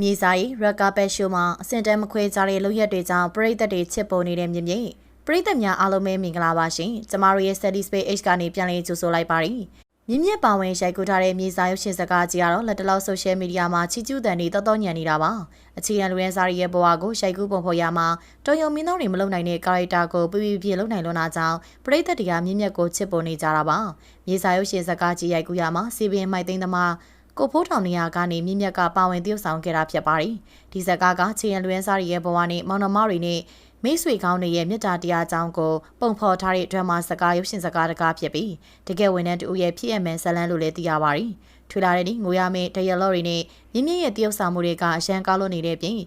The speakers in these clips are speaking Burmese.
မြေစာရီရက်ကာပက်ရှိုမှာအစင်တန်းမခွဲကြတဲ့လုပ်ရက်တွေကြောင့်ပရိသတ်တွေချစ်ပေါ်နေတဲ့မြင့်မြင့်ပရိသတ်များအားလုံးပဲမင်္ဂလာပါရှင်ကျမတို့ရဲ့ Study Space H ကနေပြန်လည်ကြိုဆိုလိုက်ပါတယ်မြင့်မြင့်ပါဝင်ရိုက်ကူထားတဲ့မြေစာရုပ်ရှင်စကားကြီးကတော့လက်တလောက်ဆိုရှယ်မီဒီယာမှာချီကျူးတန်တွေတော်တော်ညံနေတာပါအခြေခံလူရန်စာရီရဲ့ဘဝကိုရိုက်ကူးပုံဖော်ရမှာတော်ရုံမင်းသားတွေမလုံနိုင်တဲ့ကာရိုက်တာကိုပြပြပြလုံနိုင်လွန်းတာကြောင့်ပရိသတ်တွေကမြင့်မြတ်ကိုချစ်ပေါ်နေကြတာပါမြေစာရုပ်ရှင်စကားကြီးရိုက်ကူးရမှာစီပင်မိုက်သိန်းသမား ကိုဖိုးထောင်နေရာကနေမြင့်မြတ်ကပါဝင်တရုပ်ဆောင်ခဲ့တာဖြစ်ပါတယ်။ဒီဇက်ကားကချီယန်လွင်စားရဲ့ဘဝနဲ့မောင်နှမတွေနဲ့မိတ်ဆွေကောင်းတွေရဲ့မေတ္တာတရားအကြောင်းကိုပုံဖော်ထားတဲ့ဒရမာစကားရုပ်ရှင်စကားတကားဖြစ်ပြီးတကယ်ဝန်ထမ်းတူရဲ့ဖြစ်ရမှန်ဇလန်းလို့လည်းသိရပါတယ်။ထွေလာတဲ့ဒီငိုရမယ့်တရလော်တွေနဲ့မြင့်မြင့်ရဲ့တရုပ်ဆောင်မှုတွေကအရန်ကားလို့နေတဲ့ပြင်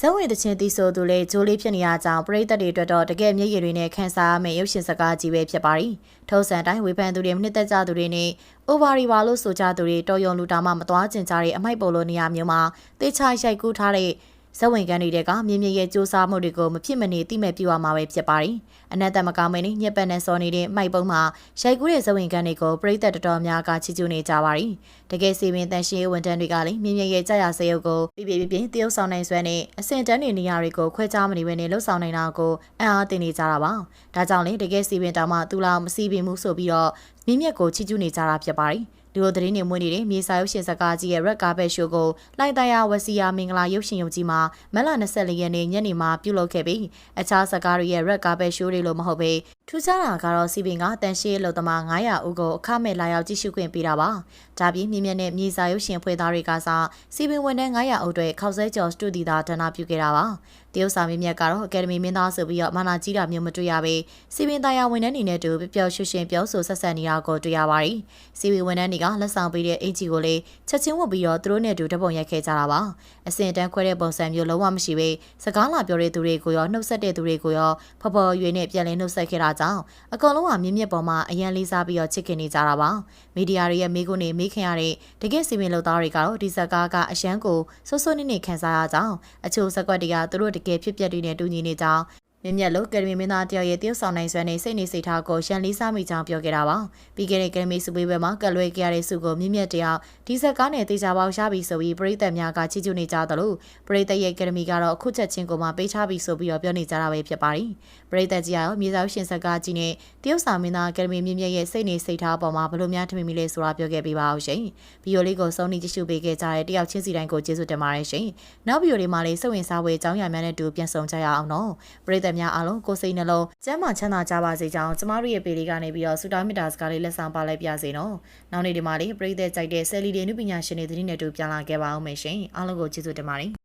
ဇဝေတချင်းတီဆိုသူလေဂျိုးလေးဖြစ်နေရကြောင်းပရိသတ်တွေအတွက်တော့တကယ်မျက်ရည်တွေနဲ့ခန်းစားရမယ့်ရုပ်ရှင်စကားကြီးပဲဖြစ်ပါရီထုံးစံတိုင်းဝေဖန်သူတွေနှစ်သက်ကြသူတွေနဲ့ over ရီပါလို့ဆိုကြသူတွေတော်ယုံလူတာမှမသွားကျင်ကြတဲ့အမိုက်ပုံလိုနေရာမျိုးမှာတေချာရိုက်ကူးထားတဲ့ ဇဝင်ကန်တွေကမြင်းမြရဲ့စူးစမ်းမှုတွေကိုမဖြစ်မနေသိမဲ့ပြရမှာပဲဖြစ်ပါတယ်။အနက်တမကောင်းမင်းညက်ပတ်နဲ့စောနေတဲ့မိုက်ပုံးမှာရိုက်ကူးတဲ့ဇဝင်ကန်တွေကိုပရိသတ်တော်တော်များကချီးကျူးနေကြပါတယ်။တကယ်စီပင်တန်ရှင်းဝန်တန်းတွေကလည်းမြင်းမြရဲ့ကြာရစရုပ်ကိုပြပြပြပြတရုပ်ဆောင်နိုင်စွမ်းနဲ့အစင်တန်းနေနေရာတွေကိုခွဲခြားမနေဘဲနဲ့လှုပ်ဆောင်နိုင်တာကိုအံ့အားသင်နေကြတာပါ။ဒါကြောင့်လေတကယ်စီပင်တောင်မှသူလာမစီပင်မှုဆိုပြီးတော့မြင်းမြက်ကိုချီးကျူးနေကြတာဖြစ်ပါတယ်။ ဒီလိုသတင်းတွေမွေးနေတဲ့မြေစာရုပ်ရှင်ဇာတ်ကားကြီးရဲ့ Red Carpet Show ကိုလိုက်တရာဝစီယာမင်္ဂလာရုပ်ရှင်ရုံကြီးမှာမလ24ရက်နေ့ညနေမှာပြုလုပ်ခဲ့ပြီးအခြားဇာတ်ကားတွေရဲ့ Red Carpet Show တွေလို့မဟုတ်ဘဲ ထူးခြားတာကတော့စီပင်ကတန်ရှင်းလုံသမား900ဦးကိုအခမဲ့လာရောက်ကြည့်ရှုခွင့်ပေးတာပါ။ဒါပြင်မြင်းမြတ်နဲ့မြေစာရုပ်ရှင်ဖွဲ့သားတွေကစားစီပင်ဝန်ထမ်း900ဦးတွေခောက်ဆဲကျော်စတူဒီတာဒဏ္ဍပြုခဲ့တာပါ။တရုတ်စာမင်းမြတ်ကတော့အကယ်ဒမီမင်းသားဆိုပြီးတော့မာနာကြီးတာမျိုးမတွေ့ရပဲစီပင်သားရဝန်ထမ်းတွေနဲ့တူပျော်ရွှင်ရွှင်ပြောဆိုဆက်ဆံနေတာကိုတွေ့ရပါတယ်။စီပင်ဝန်ထမ်းတွေကလက်ဆောင်ပေးတဲ့အင်ဂျီကိုလေချက်ချင်းဝတ်ပြီးတော့သူတို့နဲ့တူတပုံရိုက်ခဲ့ကြတာပါ။အစင်တန်းခွဲတဲ့ပုံစံမျိုးလုံးဝမရှိပဲစကားလာပြောတဲ့သူတွေကိုရောနှုတ်ဆက်တဲ့သူတွေကိုရောဖော်ဖော်ရွေနဲ့ပြန်လည်နှုတ်ဆက်ခဲ့တာကြောင့်အကောင်လုံးကမြင့်မြတ်ပေါ်မှာအရန်လေးစားပြီးတော့ချစ်ခင်နေကြတာပါမီဒီယာတွေရဲ့မိကုနေမိခင်ရတဲ့တကယ့်စီမင်းလုပ်သားတွေကတော့ဒီဇက်ကားကအရန်ကိုစိုးစိုးနစ်နစ်ခံစားရကြောင်းအချို့ဇက်ကွက်တွေကသူတို့တကယ်ဖြစ်ပျက်တွေနဲ့တူညီနေကြောင်း မြင့်မြတ်လို့ကယ်ဒမီမင်းသားတယောက်ရဲ့တရုတ်ဆောင်နိုင်စွမ်းနဲ့စိတ်နေစိတ်ထားကိုရှန်လေးစားမိကြောင်းပြောခဲ့တာပါပြီးခဲ့တဲ့ကယ်ဒမီစုပေးပွဲမှာကလွဲခဲ့ရတဲ့စုကိုမြင့်မြတ်တယောက်ဒီဇက်ကားနဲ့တေချာပေါရပြီဆိုပြီးပရိသတ်များကချီးကျူးနေကြသလိုပရိသတ်ရဲ့ကယ်ဒမီကတော့အခုချက်ချင်းကိုမှပေးချပြီဆိုပြီးတော့ပြောနေကြတာပဲဖြစ်ပါတယ်ပရိသတ်ကြီးကတော့မြေစာရှင်ဇက်ကားကြီးနဲ့တရုတ်ဆောင်မင်းသားကယ်ဒမီမြင့်မြတ်ရဲ့စိတ်နေစိတ်ထားပေါ်မှာဘလို့များထမင်းမိလဲဆိုတာပြောခဲ့ပေးပါအောင်ရှင်ဗီဒီယိုလေးကိုစုံနေကြည့်ရှုပေးခဲ့ကြတဲ့တယောက်ချင်းစီတိုင်းကိုကျေးဇူးတင်ပါတယ်ရှင်နောက်ဗီဒီယိုလေးမှာလေးစိတ်ဝင်စားဖွယ်အကြောင်းအရာများနဲ့တူပြန်ဆောင်ကြရအောင်နော်ပရိသတ်များအားလုံးကိုစိတ်နှလုံးကျမ်းမာချမ်းသာကြပါစေကြောင်းကျမတို့ရဲ့ပေလေးကနေပြီးတော့ဆုတောင်းမေတ္တာစကားလေးလက်ဆောင်ပါလိုက်ပြစေနော်။နောက်နေ့ဒီမှာလေးပရိသတ်ကြိုက်တဲ့ဆယ်လီတွေနုပညာရှင်တွေသတိနဲ့တူပြန်လာခဲ့ပါအောင်မယ်ရှင်။အားလုံးကိုကျေးဇူးတင်ပါတယ်